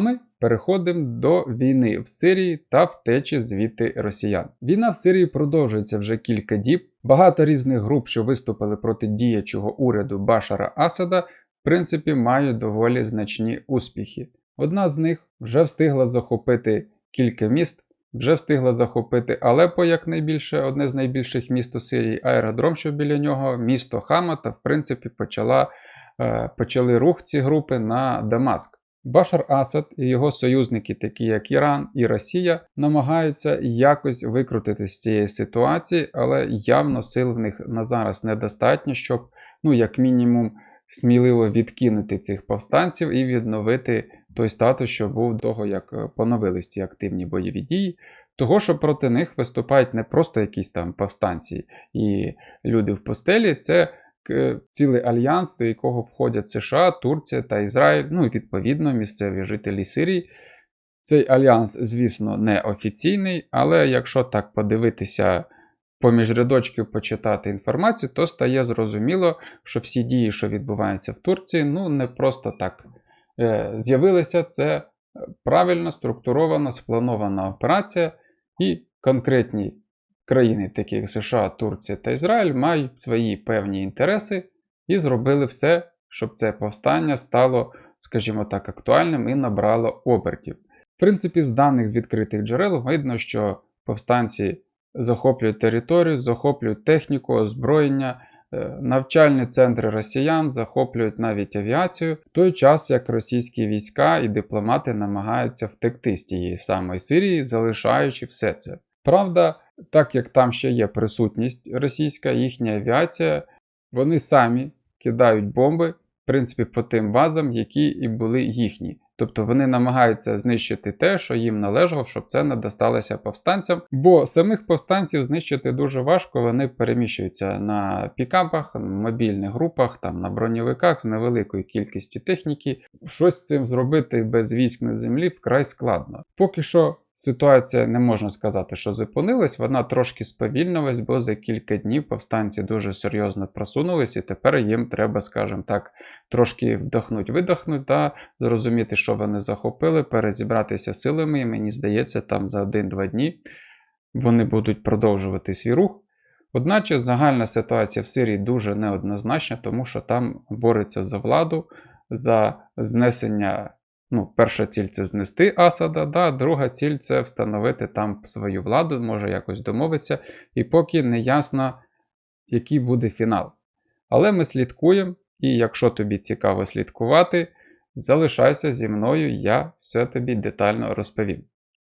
Ми переходимо до війни в Сирії та втечі звідти росіян. Війна в Сирії продовжується вже кілька діб. Багато різних груп, що виступили проти діячого уряду Башара Асада, в принципі, мають доволі значні успіхи. Одна з них вже встигла захопити кілька міст, вже встигла захопити Алепо як найбільше, одне з найбільших міст у Сирії, аеродром, що біля нього, місто Хама, та в принципі почала, е, почали рух ці групи на Дамаск. Башар Асад і його союзники, такі як Іран і Росія, намагаються якось викрутити з цієї ситуації, але явно сил в них на зараз недостатньо, щоб, ну, як мінімум, сміливо відкинути цих повстанців і відновити той статус, що був того, як е, поновились ці активні бойові дії. Того, що проти них виступають не просто якісь там повстанці і люди в постелі, це цілий альянс, до якого входять США, Турція та Ізраїль, ну і відповідно місцеві жителі Сирії. Цей альянс, звісно, не офіційний, але якщо так подивитися поміж рядочків почитати інформацію, то стає зрозуміло, що всі дії, що відбуваються в Турції, ну не просто так е, з'явилися. Це правильно структурована, спланована операція, і конкретні країни, такі як США, Турція та Ізраїль, мають свої певні інтереси і зробили все, щоб це повстання стало, скажімо так, актуальним і набрало обертів. В принципі, з даних з відкритих джерел видно, що повстанці захоплюють територію, захоплюють техніку, озброєння, е, навчальні центри росіян, захоплюють навіть авіацію, в той час як російські війська і дипломати намагаються втекти з тієї самої Сирії, залишаючи все це. Правда, так як там ще є присутність російська, їхня авіація, вони самі кидають бомби, в принципі, по тим базам, які і були їхні. Тобто вони намагаються знищити те, що їм належало, щоб це не досталося повстанцям. Бо самих повстанців знищити дуже важко, вони переміщуються на пікапах, мобільних групах, там на броньовиках з невеликою кількістю техніки. Щось з цим зробити без військ на землі вкрай складно. Поки що. Ситуація не можна сказати, що зупинилась, вона трошки сповільнилась, бо за кілька днів повстанці дуже серйозно просунулись, і тепер їм треба, скажімо так, трошки вдохнуть, видохнути та зрозуміти, що вони захопили, перезібратися силами, і мені здається, там за один-два дні вони будуть продовжувати свій рух. Одначе загальна ситуація в Сирії дуже неоднозначна, тому що там бореться за владу, за знесення. Ну, перша ціль це знести Асада, да, друга ціль це встановити там свою владу, може якось домовитися, і поки не ясно, який буде фінал. Але ми слідкуємо, і якщо тобі цікаво слідкувати, залишайся зі мною, я все тобі детально розповім.